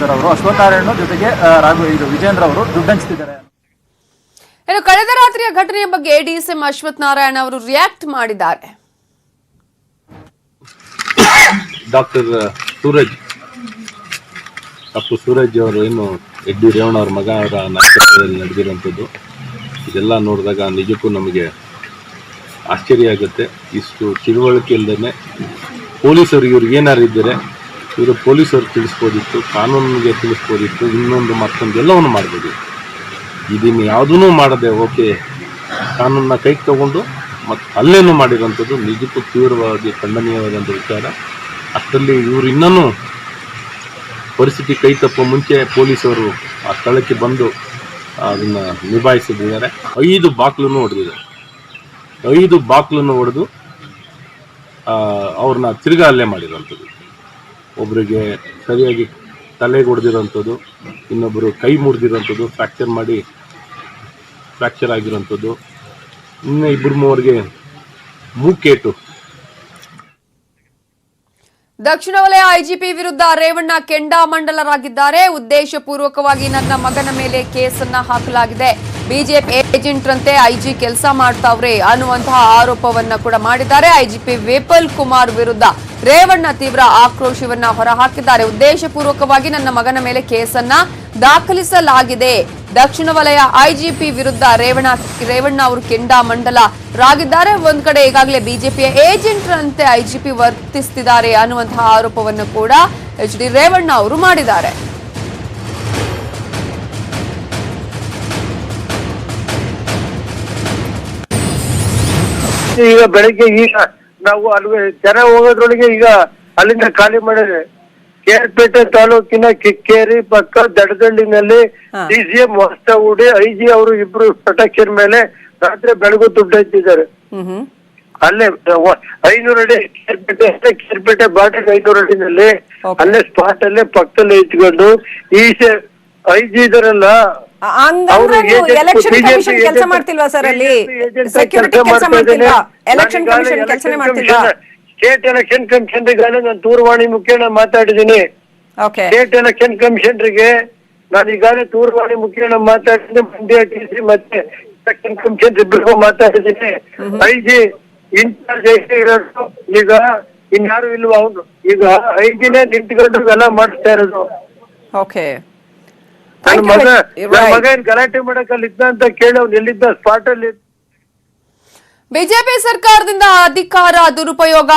Sir ಅವರು ಅಶ್ವತ್ಥಾರಾಯಣ ಜೊತೆಗೆ ರಾಘು ಇದು ವಿಜೇಂದ್ರ ಅವರು ದುಡ್ಡು ಹಂಚ್ತಿದ್ದಾರೆ ಇನ್ನು ಕಳೆದ ರಾತ್ರಿಯ ಘಟನೆಯ ಬಗ್ಗೆ ಡಿಸಿಎಂ ಅಶ್ವಥ್ ನಾರಾಯಣ ಅವರು ರಿಯಾಕ್ಟ್ ಮಾಡಿದ್ದಾರೆ. ಡಾಕ್ಟರ್ ಸೂರಜ್. ಅಪ್ಪು ಸೂರಜ್ ಅವರು ಏನು ಎಡ್ಡಿ ರೇವಣ್ಣ ಅವ್ರ ಮಗ ಅವರ ನಾಯಕತ್ವದಲ್ಲಿ ನಡೆದಿರುವಂಥದ್ದು. ಇದೆಲ್ಲ ನೋಡಿದಾಗ ನಿಜಕ್ಕೂ ನಮಗೆ ಆಶ್ಚರ್ಯ ಆಗುತ್ತೆ. ಇಷ್ಟು ತಿಳುವಳಿಕೆ ಇಲ್ಲದೇ ಪೊಲೀಸರು ಇವ್ರಿಗೆ ಏನಾರು ಇದ್ದರೆ ಇವರು ಪೊಲೀಸರು ತಿಳಿಸ್ಬೋದಿತ್ತು, ಕಾನೂನಿಗೆ ತಿಳಿಸ್ಬೋದಿತ್ತು, ಇನ್ನೊಂದು ಮತ್ತೊಂದು ಎಲ್ಲವನ್ನು ಮಾಡ್ಬೋದು. ಇದನ್ನು ಯಾವುದೂ ಮಾಡದೆ, ಓಕೆ, ಕಾನೂನನ್ನ ಕೈಗೆ ತಗೊಂಡು ಮತ್ತು ಅಲ್ಲೇನು ಮಾಡಿರೋಂಥದ್ದು ನಿಜಕ್ಕೂ ತೀವ್ರವಾಗಿ ಖಂಡನೀಯವಾದಂಥ ವಿಚಾರ. ಅಷ್ಟರಲ್ಲಿ ಇವರು ಇನ್ನೂ ಪರಿಸ್ಥಿತಿ ಕೈ ತಪ್ಪೋ ಮುಂಚೆ ಪೊಲೀಸರು ಆ ಸ್ಥಳಕ್ಕೆ ಬಂದು ಅದನ್ನು ನಿಭಾಯಿಸಿದ್ದಾರೆ. ಐದು ಬಾಕ್ಲನ್ನು ಹೊಡೆದಿದ್ದಾರೆ. ಐದು ಬಾಕ್ಲನ್ನು ಹೊಡೆದು ಅವ್ರನ್ನ ತಿರ್ಗಾ ಅಲ್ಲೇ ಮಾಡಿರೋಂಥದ್ದು. ಒಬ್ಬರಿಗೆ ಸರಿಯಾಗಿ ತಲೆಗೆ ಹೊಡೆದಿರೋಂಥದ್ದು ಇನ್ನೊಬ್ಬರು ಕೈ ಮುರಿದಿರೋಂಥದ್ದು, ಫ್ರ್ಯಾಕ್ಚರ್ ಮಾಡಿ ಫ್ರ್ಯಾಕ್ಚರ್ ಆಗಿರೋಂಥದ್ದು. ಇನ್ನು ಇಬ್ಬರು ಮೂವರಿಗೆ ಮೂಕೇಟು. ದಕ್ಷಿಣ ವಲಯ ಐಜಿಪಿ ವಿರುದ್ಧ ರೇವಣ್ಣ ಕೆಂಡಾಮಂಡಲರಾಗಿದ್ದಾರೆ. ಉದ್ದೇಶಪೂರ್ವಕವಾಗಿ ನನ್ನ ಮಗನ ಮೇಲೆ ಕೇಸನ್ನ ಹಾಕಲಾಗಿದೆ. ಬಿಜೆಪಿ ಏಜೆಂಟ್ರಂತೆ ಐಜಿ ಕೆಲಸ ಮಾಡ್ತಾವ್ರೆ ಅನ್ನುವಂತಹ ಆರೋಪವನ್ನ ಕೂಡ ಮಾಡಿದ್ದಾರೆ. ಐಜಿಪಿ ವೇಪಲ್ ಕುಮಾರ್ ವಿರುದ್ಧ ರೇವಣ್ಣ ತೀವ್ರ ಆಕ್ರೋಶವನ್ನ ಹೊರಹಾಕಿದ್ದಾರೆ. ಉದ್ದೇಶಪೂರ್ವಕವಾಗಿ ನನ್ನ ಮಗನ ಮೇಲೆ ಕೇಸನ್ನ ದಾಖಲಿಸಲಾಗಿದೆ. ದಕ್ಷಿಣ ವಲಯ ಐಜಿಪಿ ವಿರುದ್ಧ ರೇವಣ್ಣ ರೇವಣ್ಣ ಅವರು ಕೆಂಡಾಮಂಡಲರಾಗಿದ್ದಾರೆ ಒಂದ್ ಕಡೆ ಈಗಾಗಲೇ ಬಿಜೆಪಿಯ ಏಜೆಂಟ್ರಂತೆ ಐಜಿಪಿ ವರ್ತಿಸ್ತಿದ್ದಾರೆ ಅನ್ನುವಂತಹ ಆರೋಪವನ್ನು ಕೂಡ ಎಚ್ ಡಿ ರೇವಣ್ಣ ಅವರು ಮಾಡಿದ್ದಾರೆ. ಈಗ ಬೆಳಿಗ್ಗೆ ಈಗ ನಾವು ಅಲ್ಲಿ ಜನ ಹೋಗೋದ್ರೊಳಗೆ ಈಗ ಅಲ್ಲಿಂದ ಖಾಲಿ ಮಾಡಿದ್ರೆ ಕೇರ್ಪೇಟೆ ತಾಲೂಕಿನ ಕಿಕ್ಕೇರಿ ಪಕ್ಕ ದಡಗಳ್ಳಿನಲ್ಲಿ ಡಿಸಿಎಂ ಐ ಐಜಿ ಅವರು ಇಬ್ರು ಪ್ರೊಟೆಕ್ಷನ್ ಮೇಲೆ ರಾತ್ರಿ ಬೆಳಗು ದುಡ್ಡು ಹಚ್ಚಿದ್ದಾರೆ ಅಲ್ಲೇ ಐನೂರು ಅಡಿ ಕೇರ್ಪೇಟೆ ಅಂದ್ರೆ ಕೇರ್ಪೇಟೆ ಬಾಟಿ ಐನೂರು ಅಡಿನಲ್ಲಿ ಅಲ್ಲೇ ಸ್ಪಾಟ್ ಅಲ್ಲೇ ಪಕ್ಕದಲ್ಲಿ ಇಟ್ಕೊಂಡು ಈ ಐಜಿ ಇದಾರಲ್ಲ ಹಂಗಂದ್ರೆ ನೀವು ಎಲೆಕ್ಷನ್ ಕಮಿಷನ್ ಕೆಲಸ ಮಾಡ್ತಿಲ್ವಾ ಸರ್ ಅಲ್ಲಿ? ಸೆಕ್ಯೂರಿಟಿ ಕೆಲಸ ಮಾಡ್ತಿಲ್ವಾ? ಎಲೆಕ್ಷನ್ ಕಮಿಷನ್ ಕೆಲಸನೇ ಮಾಡ್ತಿಲ್ವಾ? ಸ್ಟೇಟ್ ಎಲೆಕ್ಷನ್ ಕಮಿಷನ್ ನಾನು ದೂರವಾಣಿ ಮುಖೇನ ಮಾತಾಡಿದ್ದೀನಿ. ಸ್ಟೇಟ್ ಎಲೆಕ್ಷನ್ ಕಮಿಷನ್ರಿಗೆ ನಾನು ಈಗಾಗಲೇ ದೂರವಾಣಿ ಮುಖೇನ ಮಾತಾಡಿದ್ದೀನಿ. ಮಂಡ್ಯ ಟಿ ಸಿ ಮತ್ತೆ ಎಲೆಕ್ಷನ್ ಕಮಿಷನ್ ಇಬ್ಬರಿಗೂ ಮಾತಾಡಿದ್ದೀನಿ. ಐ ಜಿ ಇನ್ಚಾರ್ಜ್ ಐಜಿ ಇರೋದು ಈಗ ಇನ್ಯಾರು ಇಲ್ವಾ ಅವನು? ಈಗ ಐಜಿನೇ ನಿಂತ್ಕೊಂಡು ಎಲ್ಲ ಮಾಡಿಸ್ತಾ ಇರೋದು. ಓಕೆ ನನ್ನ ಮಗ ನನ್ನ ಮಗ ಏನ್ ಗಲಾಟೆ ಮಾಡಕ್ ಅಲ್ಲಿ ಇದ್ದ ಅಂತ ಕೇಳಿ ಅವ್ನು ಎಲ್ಲಿದ್ದ? ಸ್ಪಾಟ್ ಅಲ್ಲಿ ಬಿಜೆಪಿ ಸರ್ಕಾರದಿಂದ ಅಧಿಕಾರ ದುರುಪಯೋಗ